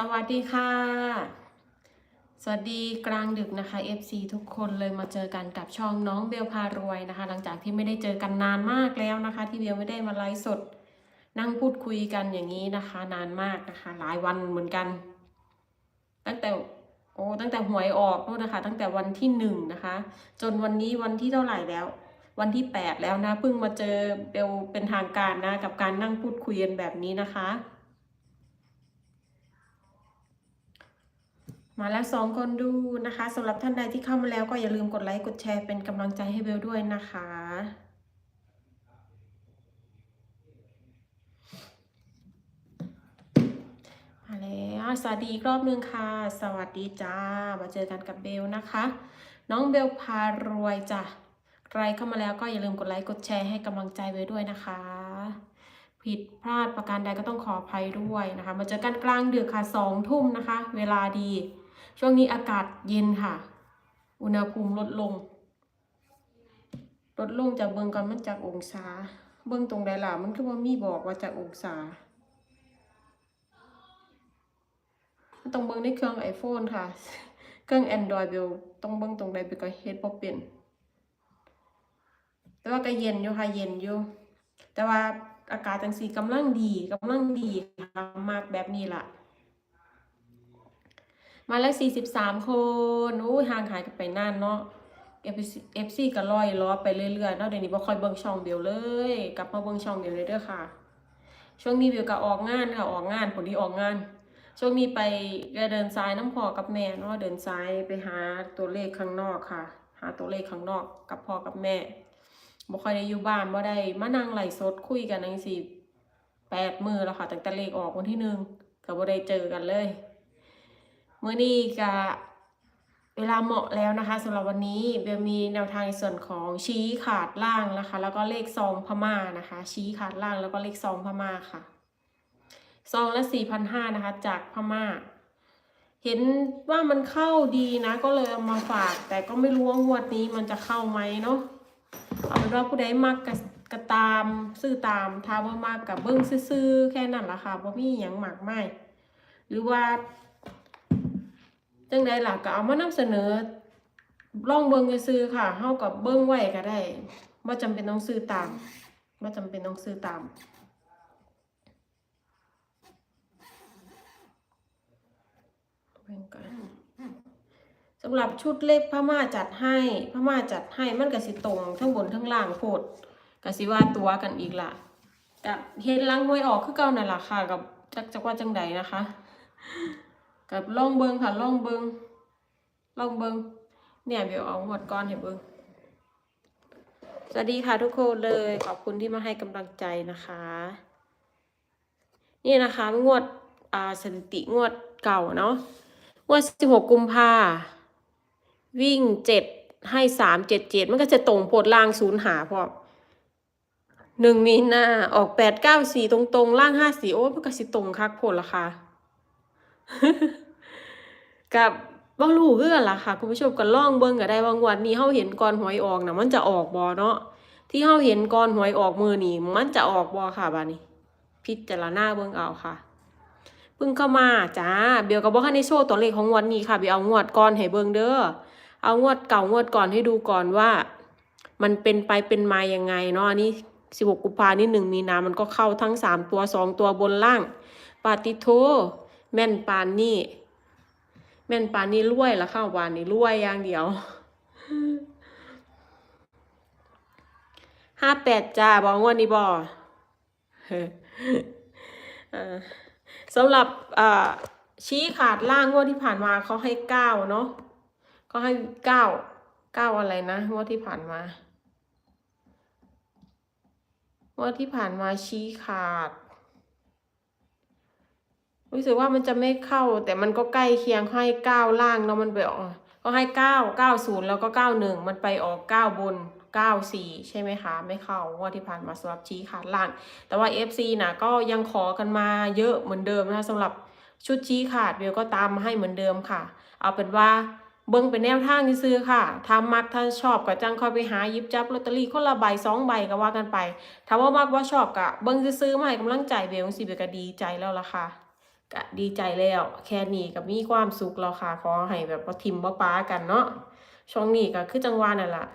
สวัสดีค่ะ สวัสดีกลางดึกนะคะ FC ทุกคนเลยมาเจอกันกับช่องน้องเบลพารวยนะคะ หลังจากที่ไม่ได้เจอกันนานมากแล้วนะคะ ที่เบลไม่ได้มาไลฟ์สด นั่งพูดคุยกันอย่างนี้นะคะ นานมากนะคะ หลายวันเหมือนกัน ตั้งแต่โอ้ตั้งแต่หวยออกนู่นนะคะ ตั้งแต่วันที่หนึ่งนะคะ จนวันนี้วันที่เท่าไหร่แล้ว วันที่แปดแล้วนะเพิ่งมาเจอเบลเป็นทางการนะกับการนั่งพูดคุยกันแบบนี้นะคะ มาแล้วสองคนดูนะคะสำหรับท่านใดที่เข้ามาแล้วก็อย่าลืมกดไลค์กดแชร์เป็นกำลังใจให้เบลด้วยนะคะ มาแล้วสวัสดีอีกรอบนึงค่ะ สวัสดีจ้า มาเจอกันกับเบลนะคะ น้องเบลพารวยจ้ะใครเข้ามาแล้วก็อย่าลืมกดไลค์กดแชร์ให้กำลังใจเบลด้วยนะคะ ผิดพลาดประการใดก็ต้องขออภัยด้วยนะคะ มาเจอกันกลางดึกค่ะสองทุ่มนะคะ เวลาดี ช่วงนี้อากาศเย็นค่ะ อุณหภูมิลดลง ลดลงจากเบิงก่อนมันจากองศา เบิงตรงใดล่ะมันคือว่ามีบอกว่าจากองศาต้องเบิงในเครื่อง iPhone ค่ะ เครื่อง Android เบลต้องเบิงตรงใดเบลก็เฮ็ดบ่เป็น แต่ว่าก็เย็นอยู่ค่ะเย็นอยู่แต่ว่าอากาศจังสีกำลังดีกำลังดีค่ะมากแบบนี้ล่ะ มาแล้ว 43 คนอู้ยห่างหายกันไปนานเนาะ FC FC ก็ลอยล้อไปเรื่อยๆเนาะเดี๋ยวนี้บ่ค่อยเบิ่งช่องเบลเลย กลับมาเบิ่งช่องเบลเลยเด้อค่ะ ช่วงนี้เบลก็ออกงานค่ะออกงานผลที่ออกงาน ช่วงนี้ไปเดินสายน้ำพอกับแม่เนาะเดินสายไปหาตัวเลขข้างนอกค่ะ หาตัวเลขข้างนอกกับพ่อกับแม่บ่ค่อยได้อยู่บ้านบ่ได้มานั่งไหลสดคุยกันจังซี่แปดมือแล้วค่ะตั้งแต่เลขออกวันที่หนึ่งก็บ่ได้เจอกันเลย มื่อนี้ก็เวลาเหมาะแล้วนะคะสำหรับวันนี้เบลมีแนวทางในส่วนของชี้ขาดล่างนะคะ แล้วก็เลขซองพม่านะคะ ชี้ขาดล่างแล้วก็เลขซองพม่าค่ะซองละสี่พันห้านะคะ จากพม่า เห็นว่ามันเข้าดีนะ ก็เลยเอามาฝาก แต่ก็ไม่รู้ว่างวดนี้มันจะเข้าไหมเนาะเอาเป็นว่าผู้ใดมักกะกะตามซื้อตามถ้าว่ามากกับเบิ้งซื่อแค่นั้นละค่ะเพราะมีอย่างหมากไม่หรือว่า จังใดหล่ะก็เอามานำเสนอลองเบิ่งซื้อค่ะเฮากับเบิ่งไว้ก็ได้บ่จำเป็นต้องซื้อตามบ่จำเป็นต้องซื้อตามเบิ่งก่อนสำหรับชุดเล็กพม่าจัดให้พม่าจัดให้มันก็สิตรงทั้งบนทั้งล่างโพดก็สิว่าตัวกันอีกล่ะกับเฮ็ดล้างหวยออกคือเก่านั่นล่ะค่ะกับจักจักว่าจังใดนะคะ กับล่องเบิงค่ะล่องเบิงล่องเบิงเนี่ยเดี๋ยวเอาหมดก้อนให้เบิงสวัสดีค่ะทุกคนเลยขอบคุณที่มาให้กำลังใจนะคะ นี่นะคะงวดอ่าสถิติงวดเก่าเนาะงวดสิบหกกุมภาวิ่งเจ็ดให้สามเจ็ดเจ็ดมันก็จะตรงโพดล่างศูนย์หาพอหนึ่งมีนาออกแปดเก้าสี่ตรงๆ ล่างห้าสี่โอ้มันก็สิตรงคักโพดละค่ะ กับบ่รู้คือกันล่ะค่ะ คุณผู้ชมก็ล่องเบิ่งก็ได้ว่างวดนี้เฮาเห็นก่อนหวยออกน่ะ มันจะออกบ่เนาะที่เฮาเห็นก่อนหวยออกมือนี้มันจะออกบ่ค่ะบัดนี้ พิจารณาเบิ่งเอาค่ะเพิ่งเข้ามาจ้าเบลก็บ่ทันได้โชว์ตัวเลขของวดนี้ค่ะเบลเอางวดก่อนให้เบิ่งเด้อเอางวดเก่างวดก่อนให้ดูก่อนว่า มันเป็นไปเป็นมายังไงเนาะอันนี้16กุมภาพันธ์นี่1มีนามันก็เข้าทั้งสามตัวสองตัวบนล่าง ปาติโท แม่นปานนี่ แม่นปานนี่รวยละข้าววานนี่รวยอย่างเดียวห้าแปดจ้าบอกว่านี่บอสำหรับชี้ขาดล่างงวดที่ผ่านมาเขาให้เก้าเนาะเขาให้เก้าเก้าอะไรนะงวดที่ผ่านมางวดที่ผ่านมาชี้ขาด รู้สึกว่ามันจะไม่เข้า แต่มันก็ใกล้เคียงให้เก้าล่างเนาะมันไปออกก็ให้เก้าเก้าศูนย์แล้วก็เก้าหนึ่งมันไปออกเก้าบนเก้าสี่ใช่ไหมคะ ไม่เข้าว่าที่ผ่านมาสำหรับชี้ขาดล่าง แต่ว่า FC นะก็ยังขอกันมาเยอะเหมือนเดิมนะคะสำหรับชุดชี้ขาดเบลก็ตามมาให้เหมือนเดิมค่ะ เอาเป็นว่าเบิ้งเป็นแนวทางที่ซื้อค่ะ ถ้ามักถ้าชอบก็จังค่อยไปหายิบจับลอตเตอรี่คนละใบสองใบก็ว่ากันไป ถ้าว่ามักว่าชอบก็เบิ้งซื้อมาให้กำลังใจเบลสิเบลก็ดีใจแล้วล่ะค่ะ ก็ดีใจแล้ว แค่นี้ก็มีความสุขแล้วค่ะขอให้แบบบ่ทิมบ่ป้ากันเนาะช่วงนี้ก็คือจังหวะนั่นแหละ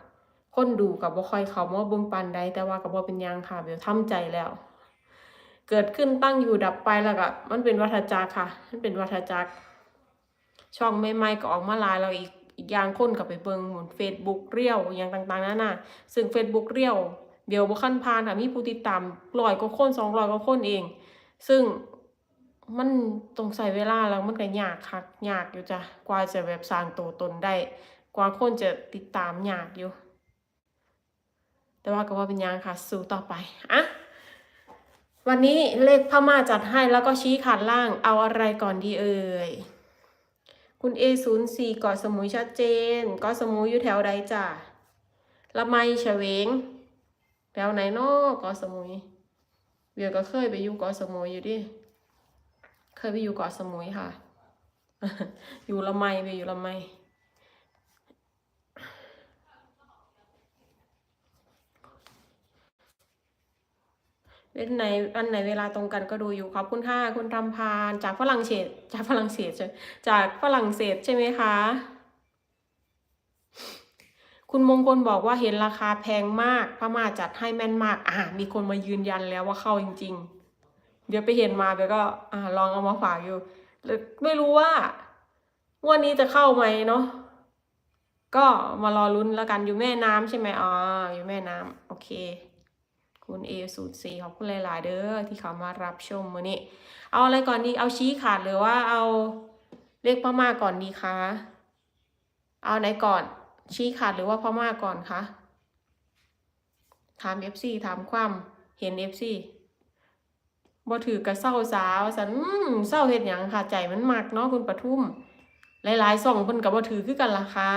คนดูก็บ่ค่อยเข้ามาเบิ่งปานใดแต่ว่าก็บ่เป็นยังค่ะเบลทำใจแล้ว เกิดขึ้นตั้งอยู่ดับไปแล้วก็มันเป็นวัฏจักรค่ะ มันเป็นวัฏจักร ช่องใหม่ๆก็ออกมาลายแล้วอีกอีกอย่างคนก็ไปเบิ่งหมุน Facebook เรียวอย่างต่างๆนั่นน่ะซึ่ง Facebook เรียวเบลบ่คันผ่านค่ะมีผู้ติดตาม100กว่าคน200กว่าคนเอง ซึ่ง มันต้องใช้เวลาแล้วมันก็ยากคักยากอยู่จ้ะกว่าจะแบบสร้างตัวตนได้ กว่าคนจะติดตามยากอยู่ แต่ว่าก็ว่าเป็นยังค่ะ สู้ต่อไปอะวันนี้เลขพม่าจัดให้แล้วก็ชี้ขาดล่างเอาอะไรก่อนดีเอ่ยคุณ A04 เกาะสมุยชัดเจนกาะสมุยอยู่แถวใดจ้ะละไมเฉวงแถวไหนนาะเกาะสมุยเบียก็เคยไปอยู่กาะสมุยอยู่ดิ เคยไปอยู่เกาะสมุยค่ะ อยู่ละไมไปอยู่ละไมเว้นไหนอันไหนเวลาตรงกันก็ดูอยู่ขอบคุณค่ะคุณรำพานจากฝรั่งเศสจากฝรั่งเศสใช่จากฝรั่งเศสใช่ไหมคะ คุณมงคลบอกว่าเห็นราคาแพงมากพม่าจัดให้แม่นมาก อ่ามีคนมายืนยันแล้วว่าเข้าจริง ๆ เดี๋ยวไปเห็นมาเดี๋ยวก็อ่าลองเอามาฝากอยู่ไม่รู้ว่างวันนี้จะเข้าไหมเนาะก็มารอลุ้นแล้วกันอยู่แม่น้ำใช่ไหมอ๋ออยู่แม่น้ำโอเค คุณเอสูตรสีขอบคุณหลาย ๆ เด้อที่เขามารับชมมือนี้เอาอะไรก่อนดีเอาชี้ขาดหรือว่าเอาเลขพม่าก่อนดีคะเอาไหนก่อนชี้ขาดหรือว่าพม่าก่อนคะถาม FC ถามความเห็น FC บ่ถือกระเศร้าสาวสันเศร้าเฮ็ดหยังค่ะใจมันมักเนาะคุณปทุม หลายๆส่องเพิ่นก็บ่ถือคือกันล่ะค่ะ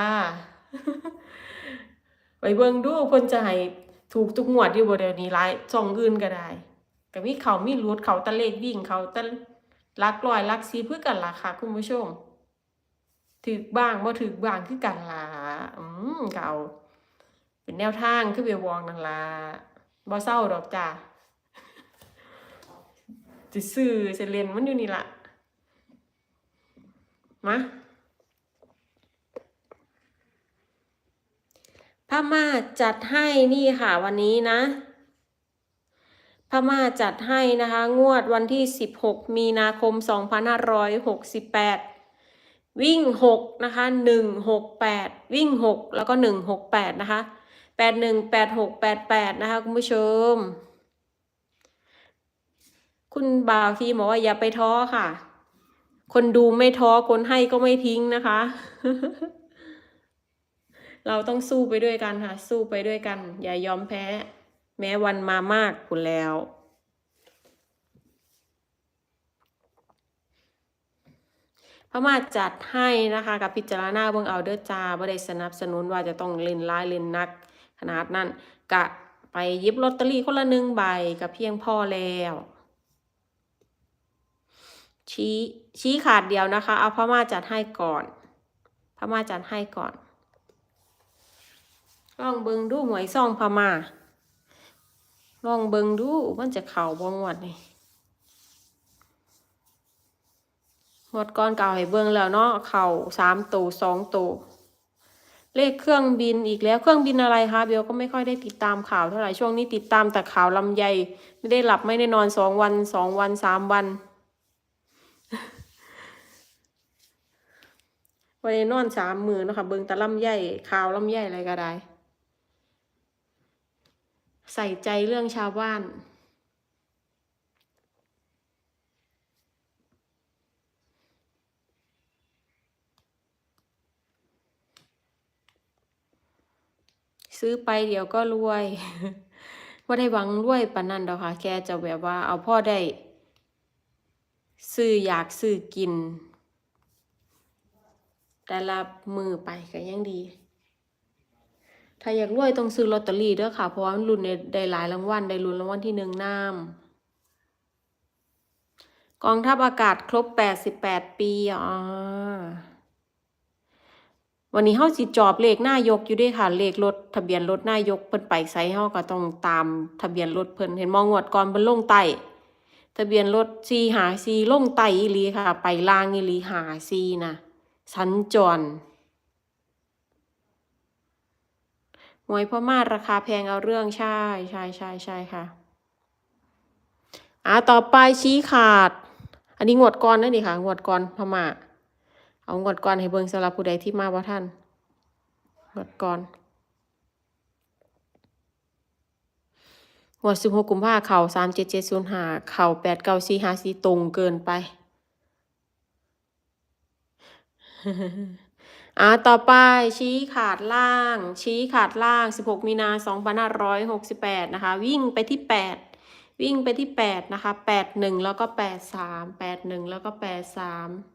ไปเบิ่งดูเพิ่นจะให้ถูกทุกงวดอยู่บ่เดี๋ยวนี้หลายช่องอื่นก็ได้ก็มีเขามีรูดเขาตะเลขวิ่งเขาตะลักร้อยลัก10คือกันล่ะค่ะ คุณผู้ชมถูกบ้างบ่ถูกบ้างคือกันล่ะอืมเก็เอาเป็นแนวทางคือเบลวองนั่นล่ะบ่เศร้าดอกจ้ะ สิซื้อสิเล่นมันอยู่นี่ละมาพม่าจัดให้นี่ค่ะวันนี้นะพม่าจัดให้นะคะ งวดวันที่ 16 มีนาคม 2568 วิ่ง 6 นะคะ 168 วิ่ง 6 แล้วก็ 168 นะคะ 81 86 88 นะคะ คุณผู้ชม คุณบ่าวทีบอกว่าอย่าไปท้อค่ะ คนดูไม่ท้อคนให้ก็ไม่ทิ้งนะคะ เราต้องสู้ไปด้วยกันค่ะ สู้ไปด้วยกัน อย่ายอมแพ้ แม้วันมามากคุณแล้วพม่าจัดให้นะคะกับพิจารณาเบิ่งเอาเด้อจ้าบ่ได้สนับสนุนว่าจะต้องเล่นร้ายเล่นนัก ขนาดนั้นกะไปยิบลอตเตอรี่คนละหนึ่งใบก็เพียงพ่อแล้ว ชี้ชี้ขาดเดียวนะคะ เอาพม่าจัดให้ก่อน พม่าจัดให้ก่อนลองเบิงดูหวยซ่องพม่าลองเบิงดูมันจะเข่าบ่งวดนี่งวดก่อนเก่าให้เบิงแล้วเนาะเข่าสามตัวสองตัวเลขเครื่องบินอีกแล้วเครื่องบินอะไรคะเบลก็ไม่ค่อยได้ติดตามข่าวเท่าไหร่ช่วงนี้ติดตามแต่ข่าวลำไยไม่ได้หลับไม่ได้นอนสองวันสองวันสามวัน วันนี้นอนสามมือนะคะเบิงตะล่ำไยข่าวล่ำไยอะไรก็ได้ ใส่ใจเรื่องชาวบ้านซื้อไปเดี๋ยวก็รวยว่าได้หวังรวยปานนั้นดอกค่ะแค่จะแบบว่าเอาพ่อได้ ซื้ออยากซื้อกิน แต่ละมือไปก็ยังดี ถ้าอยากรวยต้องซื้อลอตเตอรี่เด้อค่ะ เพราะว่ามันลุ้นได้ได้หลายรางวัลได้ลุ้นรางวัลที่หนึ่งน้ำกองทัพอากาศครบ88ปีอ๋อวันนี้เฮาสิจอบเลขนายกอยู่ด้วยค่ะ เลขรถทะเบียนรถนายกเพิ่นไปไสเฮาก็ต้องตามทะเบียนรถเพิ่นเห็นมองงวดก่อนเพิ่นลงใต้ ทะเบียนรถซีหาซีลงไตอีลีค่ะ ไปล่างอีลีหาซีนะสัญจรหวยพ่อมาราคาแพงเอาเรื่องใช่ใช่ใช่ใช่ค่ะอ่าต่อไปชี้ขาด อันนี้งวดก่อนนั่นนี่ค่ะ งวดก่อนพม่าเอางวดก่อนให้เบิ่งสำหรับผู้ใดที่มาว่าท่านงวดก่อน งวดสิบหกกุมภาเข่าสามเจ็ดเจ็ดศูนย์หาเข่าแปดเก้าสี่ห้าสี่ตรงเกินไปอ่าต่อไปชี้ขาดล่าง ชี้ขาดล่าง 16 มีนา2568 นะคะ วิ่งไปที่ 8 วิ่งไปที่ 8 นะคะ 81 แล้วก็ 83 81 แล้วก็ 83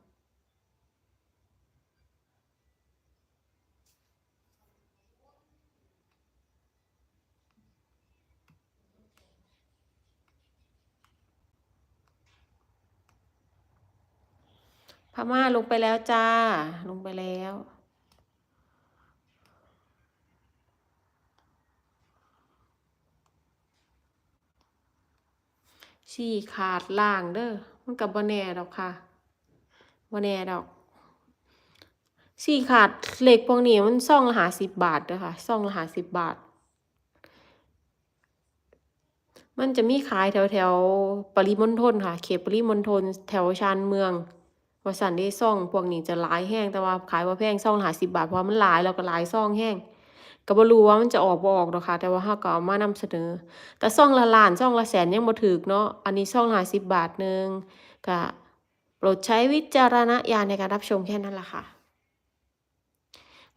พ ม่าลงไปแล้วจ้า ลงไปแล้ว ชี้ขาดล่างเด้อมันกับบ่แน่ดอกค่ะบ่แน่ดอกสี่ขาดเหล็กพวกนี้มันซ่องละหาสิบบาทเด้อค่ะซ่องละหาสิบบาท มันจะมีขายแถวแถวปริมณฑลค่ะ เขตปริมณฑลแถวชานเมือง ว่าสันได้ซ่องพวกนี้จะหลายแห้งแต่ว่าขายว่าแพงซ่องละหาสิบบาทเพราะมันหลายแล้วก็หลายซ่องแห้งก็บ่รู้ว่ามันจะออกบ่ออกดอกค่ะ แต่ว่าเฮาก็เอามานำเสนอ แต่ซ่องละล้านซ่องละแสนยังบ่ถึกเนาะอันนี้ซ่องห้าสิบบาทหนึงก็โปรดใช้วิจารณญาณในการรับชมแค่นั้นล่ะค่ะ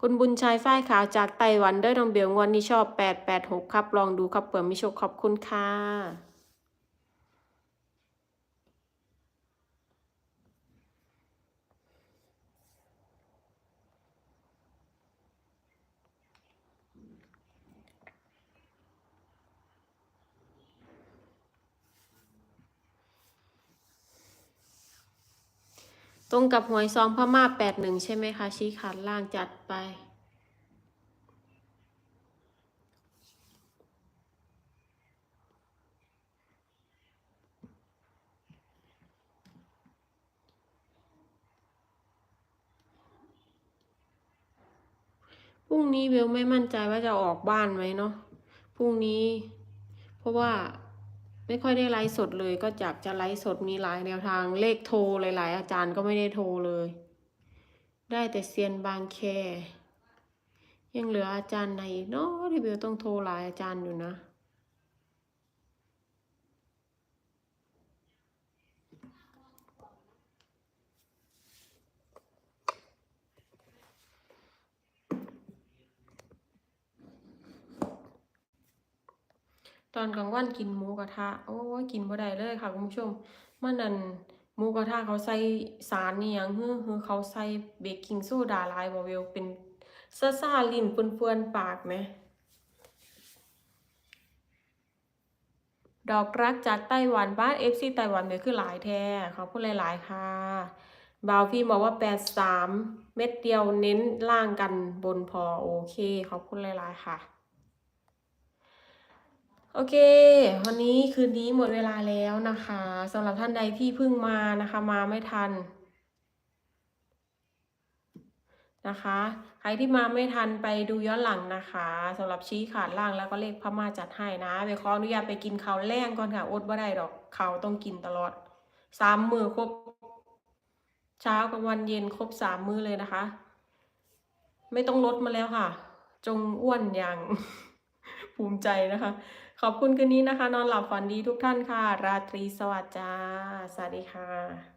คุณบุญชัยฝ้ายขาวจากไต้หวันด้อน้องเบลงวันนี้ชอบ 886 ครับ ลองดูครับเผื่อมีโชคขอบคุณค่ะ ตรงกับหวยซองพม่า81ใช่ไหมคะ ชี้ขาดล่างจัดไปพรุ่งนี้เบลไม่มั่นใจว่าจะออกบ้านไหมเนาะ พรุ่งนี้ เพราะว่า ไม่ค่อยได้ไลฟ์สดเลย ก็อยากจะไลฟ์สดมีหลายแนวทางเลขโทรหลาย ๆ อาจารย์ก็ไม่ได้โทรเลย ได้แต่เซียนบางแค ยังเหลืออาจารย์ไหนเนาะที่เบลต้องโทรหลายอาจารย์อยู่นะ ตอนกลางวันกินหมูกระทะโอ้ยกินบ่ได้เลยค่ะคุณผู้ชมมันนั่นหมูกระทะเขาใส่สารนี่ยังฮือฮือเขาใส่เบกกิ้งโซดาลายบ่เวลเป็นซ่าลินเปื้อนๆปากไหมดอกรักจากไต้หวันบ้าน FC ไต้หวันเนี่ยคือหลายแท้ขอบคุณหลายๆค่ะบาวพี่บอกว่า83เม็ดเดียวเน้นล่างกันบนพอโอเคขอบคุณหลายๆค่ะ โอเค วันนี้คืนนี้หมดเวลาแล้วนะคะสำหรับท่านใดที่เพิ่งมานะคะ มาไม่ทันนะคะ ใครที่มาไม่ทันไปดูย้อนหลังนะคะสำหรับชี้ขาดล่างแล้วก็เลขพม่าจัดให้นะไปขออนุญาตไปกินข้าวแรงก่อนค่ะอดบ่ได้ดอกข้าวต้องกินตลอดสามมือครบ เช้ากับวันเย็นครบสามมือเลยนะคะ ไม่ต้องลดมาแล้วค่ะ จงอ้วนอย่างภูมิใจนะคะ ขอบคุณคืนนี้นะคะ นอนหลับฝันดีทุกท่านค่ะ ราตรีสวัสดิ์จ้า สวัสดีค่ะ